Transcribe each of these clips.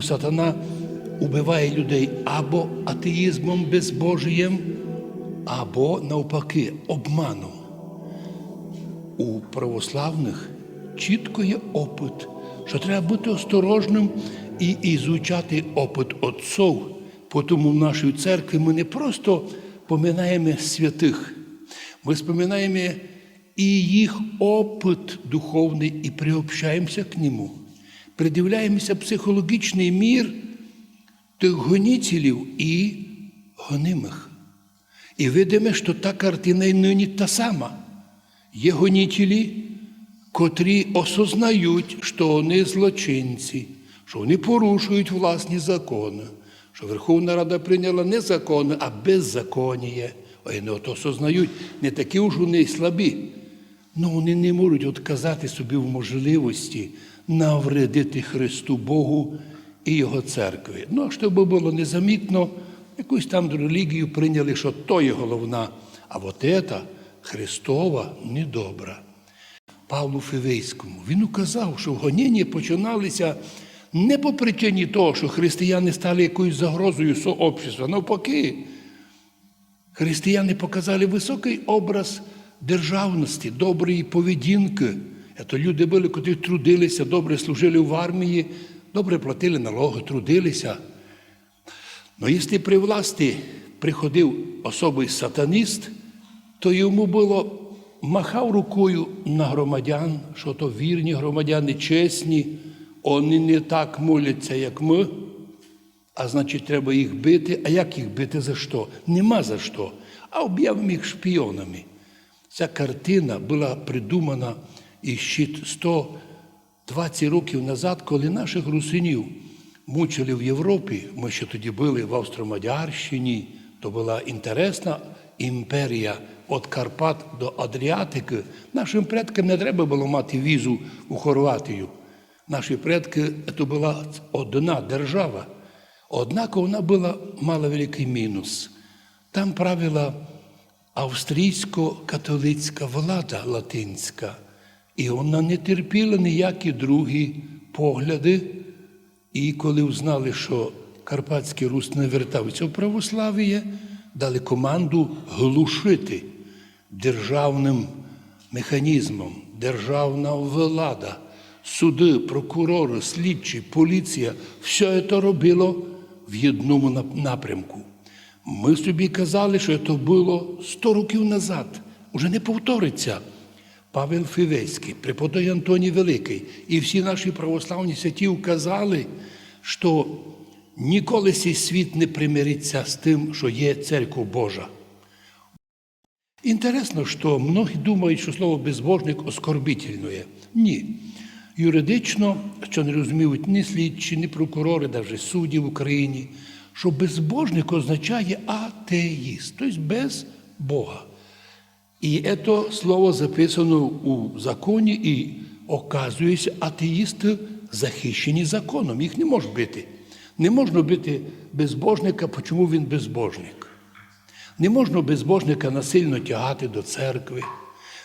Сатана убиває людей або атеїзмом безбожієм, або навпаки обманом. У православних чітко є опит, що треба бути осторожним і ізучати опит отців. Тому в нашій церкві ми не просто поминаємо святих, ми споминаємо і їх опит духовний і приобщаємося к нему. Придивляємося психологічний мір тих гонітелів і гонимих. І видимо, що та картина й нині та сама. Є гонітелі, котрі осознають, що вони злочинці, що вони порушують власні закони, що Верховна Рада прийняла не закони, а беззаконіє. Вони от осознають, не такі уж вони слабі. Ну вони не можуть отказати собі в можливості навредити Христу Богу і Його церкві. Ну, а щоб було незамітно, якусь там релігію прийняли, що то є головна, а от ета Христова недобра. Павлу Фивейському він указав, що гоніння починалися не по причині того, що християни стали якоюсь загрозою сообщества. Навпаки, християни показали високий образ державності, доброї поведінки. Це люди були, котрі трудилися, добре служили в армії, добре платили налоги, трудилися. Но якщо при власті приходив особий сатаніст, то йому було махав рукою на громадян, що то вірні громадяни, чесні, вони не так моляться, як ми, а значить, треба їх бити. А як їх бити за що? Нема за що. А об'явимо їх шпіонами. Ця картина була придумана іще 120 років назад, коли наших русинів мучили в Європі. Ми ще тоді були в Австро-Мадярщині, то була інтересна імперія від Карпат до Адріатики. Нашим предкам не треба було мати візу у Хорватію. Наші предки це була одна держава. Однак вона була мала великий мінус. Там правила австрійсько-католицька влада латинська, і вона не терпіла ніякі другі погляди. І коли узнали, що Карпатський Рус не вертався в православ'я, дали команду глушити державним механізмом, державна влада, суди, прокурори, слідчі, поліція все це робило в одному напрямку. Ми собі казали, що це було 100 років назад, уже не повториться. Павел Фівейський, преподой Антоній Великий і всі наші православні святі вказали, що ніколи цей світ не примириться з тим, що є церква Божа. Інтересно, що многі думають, що слово безбожник оскорбительне. Ні. Юридично, що не розуміють ні слідчі, ні прокурори, навіть судді в Україні, що безбожник означає атеїст, тобто без Бога. І це слово записано у законі, і оказується, атеїсти захищені законом. Їх не можна бити. Не можна бити безбожника, чому він безбожник. Не можна безбожника насильно тягати до церкви.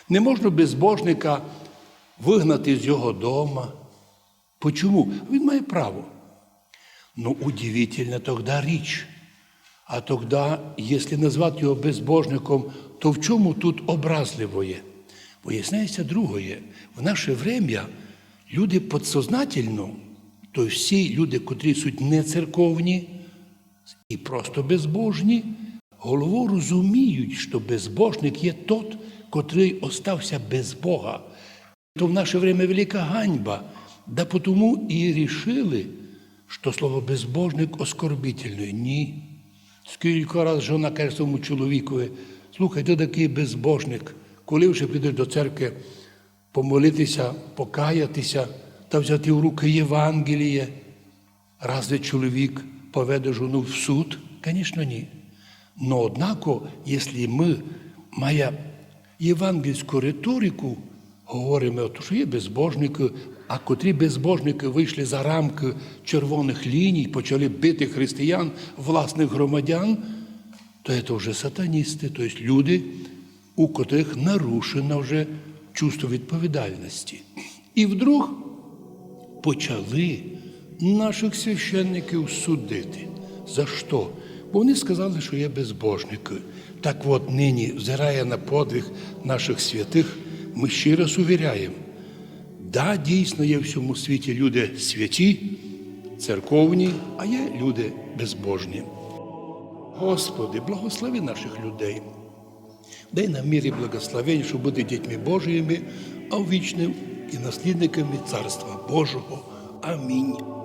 Не можна безбожника вигнати з його дома. Почому? Він має право. Ну, удивительна тоді річ. А тоді, якщо назвати його безбожником, то в чому тут образливоє? Виясняється другое. В наше время люди підсознательно, то всі люди, котрі суть не церковні і просто безбожні, головою розуміють, що безбожник є тот, котрий остався без Бога. То в наше время велика ганьба, да тому і рішили, що слово безбожник оскорбительне. Ні. Скільки раз жона каже своєму чоловікові, слухай, ти такий безбожник, коли вже підеш до церкви помолитися, покаятися та взяти в руки Євангеліє, разве чоловік поведе жону в суд? Звісно, ні. Но однако, якщо ми має євангельську риторику, говоримо, що є безбожники, а котрі безбожники вийшли за рамки червоних ліній, почали бити християн, власних громадян, то це вже сатаністи, тобто люди, у котрих нарушено вже чувство відповідальності. І вдруг почали наших священників судити. За що? Бо вони сказали, що є безбожники. Так от нині, взирає на подвиг наших святих, ми ще раз увіряємо, да, дійсно є в всьому світі люди святі, церковні, а є люди безбожні. Господи, благослови наших людей. Дай нам мир і благословень, щоб бути дітьми Божими, а вічним і наслідниками Царства Божого. Амінь.